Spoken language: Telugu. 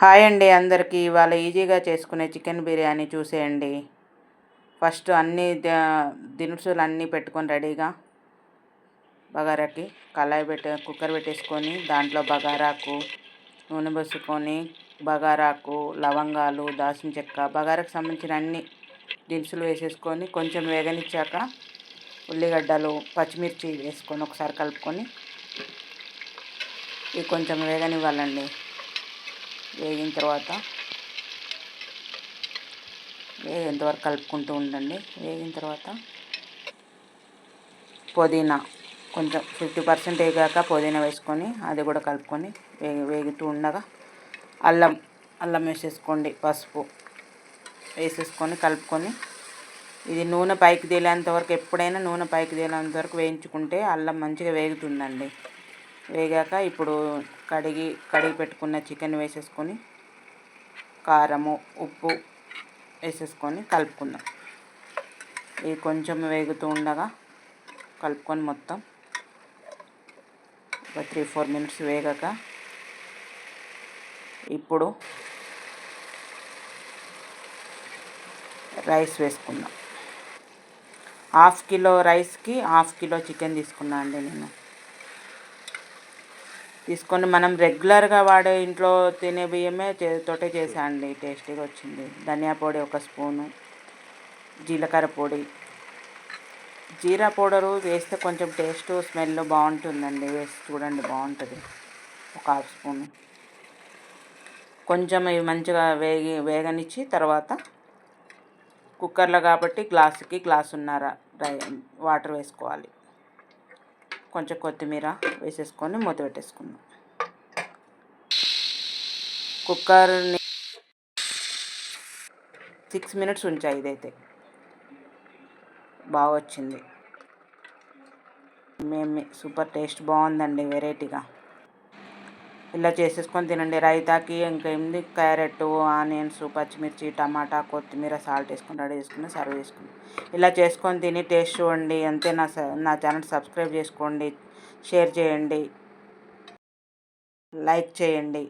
హాయ్ అండి అందరికీ. ఇవాళ ఈజీగా చేసుకునే చికెన్ బిర్యానీ చూసేయండి. ఫస్ట్ అన్ని దినుసులు అన్నీ పెట్టుకొని రెడీగా బగారాకి కళాయి పెట్టే కుక్కర్ పెట్టేసుకొని దాంట్లో బగారాకు నూనె పోసుకొని బగారాకు లవంగాలు దాల్చిన చెక్క బగారాకు సంబంధించిన అన్ని దినుసులు వేసేసుకొని కొంచెం వేగనిచ్చాక ఉల్లిగడ్డలు పచ్చిమిర్చి వేసుకొని ఒకసారి కలుపుకొని ఇవి కొంచెం వేగనివ్వాలండి. వేగిన తర్వాత వేగేంత వరకు కలుపుకుంటూ ఉండండి. వేగిన తర్వాత పుదీనా కొంచెం ఫిఫ్టీ పర్సెంట్ వేగాక పుదీనా వేసుకొని అది కూడా కలుపుకొని వేగి వేగుతూ ఉండగా అల్లం అల్లం వేసేసుకోండి పసుపు వేసేసుకొని కలుపుకొని. ఇది నూనె పైకి తేలేంత వరకు ఎప్పుడైనా నూనె పైకి తేలేంత వరకు వేయించుకుంటే అల్లం మంచిగా వేగుతుందండి. వేగాక ఇప్పుడు కడిగి కడిగి పెట్టుకున్న చికెన్ వేసేసుకొని కారము ఉప్పు వేసేసుకొని కలుపుకుందాం. ఇది కొంచెం వేగుతూ ఉండగా కలుపుకొని మొత్తం ఒక త్రీ ఫోర్ మినిట్స్ వేగాక ఇప్పుడు రైస్ వేసుకుందాం. హాఫ్ కిలో రైస్కి హాఫ్ కిలో చికెన్ తీసుకున్నా అండి నేను. తీసుకొని మనం రెగ్యులర్గా వాడే ఇంట్లో తినే బియ్యమే తోటే చేసాండి టేస్టీగా వచ్చింది. ధనియా పొడి ఒక స్పూను జీలకర్ర పొడి. జీరా పౌడరు వేస్తే కొంచెం టేస్ట్ స్మెల్ బాగుంటుందండి. వేసి చూడండి బాగుంటుంది. ఒక హాఫ్ స్పూన్. కొంచెం ఇవి మంచిగా వేగి వేగనిచ్చి తర్వాత కుక్కర్లో కాబట్టి గ్లాసుకి గ్లాసున్నర వాటర్ వేసుకోవాలి. కొంచెం కొత్తిమీర వేసేసుకొని మూత పెట్టేసుకుందాం. కుక్కర్ని సిక్స్ మినిట్స్ ఉంచాయి ఇదైతే. బాగా వచ్చింది. మేము సూపర్ టేస్ట్ బాగుందండి వెరైటీగా. ఇలా చేసేసుకొని తినండి. రైతాకి ఇంకా క్యారెట్ ఆనియన్స్ పచ్చిమిర్చి టమాటా కొత్తిమీర సాల్ట్ వేసుకుని రెడీ చేసుకుని సర్వ్ చేసుకుని. ఇలా చేసుకొని తిని టేస్ట్ చూడండి. అంతే నా నా ఛానల్ సబ్స్క్రైబ్ చేసుకోండి. షేర్ చేయండి. లైక్ చేయండి.